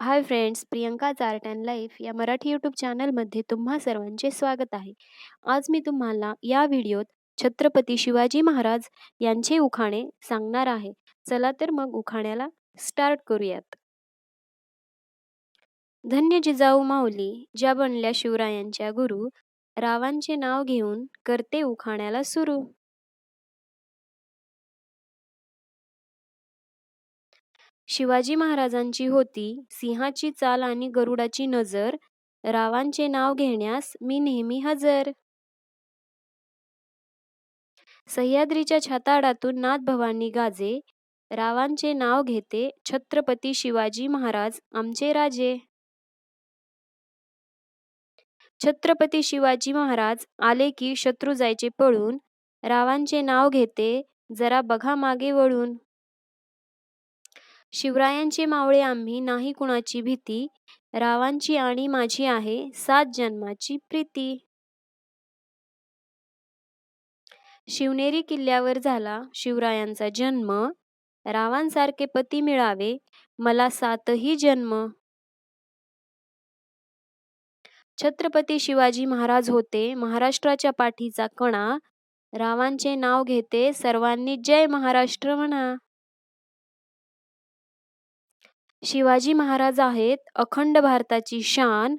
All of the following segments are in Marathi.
Hi friends, Priyanka art and life या मराठी यूट्यूब चॅनलमध्ये तुम्हा सर्वांचे स्वागत आहे. आज मी तुम्हाला या व्हिडिओत छत्रपती शिवाजी महाराज यांचे उखाणे सांगणार आहे. चला तर मग उखाण्याला स्टार्ट करूयात. धन्य जिजाऊ माऊली, ज्या बनल्या शिवरायांच्या गुरु, रावांचे नाव घेऊन करते उखाण्याला सुरू. शिवाजी महाराजांची होती सिंहाची चाल आणि गरुडाची नजर, रावांचे नाव घेण्यास मी नेहमी हजर. सह्याद्रीच्या छाताडातून नाथ भवानी गाजे, रावांचे नाव घेते छत्रपती शिवाजी महाराज आमचे राजे. छत्रपती शिवाजी महाराज आले की शत्रू जायचे पळून, रावांचे नाव घेते जरा बघा मागे वळून. शिवरायांचे मावळे आम्ही नाही कुणाची भीती, रावांची आणि माझी आहे सात जन्माची प्रीती. शिवनेरी किल्ल्यावर झाला शिवरायांचा जन्म, रावांसारखे पती मिळावे मला सातही जन्म. छत्रपती शिवाजी महाराज होते महाराष्ट्राच्या पाठीचा कणा, रावांचे नाव घेते सर्वांनी जय महाराष्ट्र म्हणा. शिवाजी महाराज आहेत अखंड भारताची शान,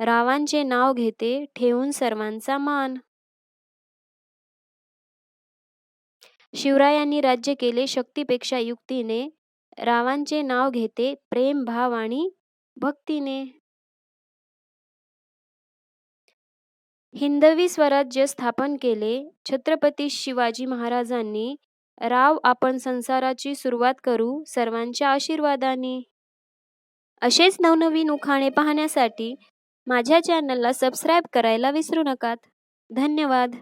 रावांचे नाव घेते ठेवून सर्वांचा मान. शिवरायांनी राज्य केले शक्तीपेक्षा युक्तीने, रावांचे नाव घेते प्रेम भाव आणि भक्तीने. हिंदवी स्वराज्य स्थापन केले छत्रपती शिवाजी महाराजांनी, राव आपण संसाराची सुरुवात करू सर्वांच्या आशीर्वादाने. असेच नवनवीन उखाणे पाहण्यासाठी माझ्या चॅनलला सबस्क्राईब करायला विसरू नकात धन्यवाद.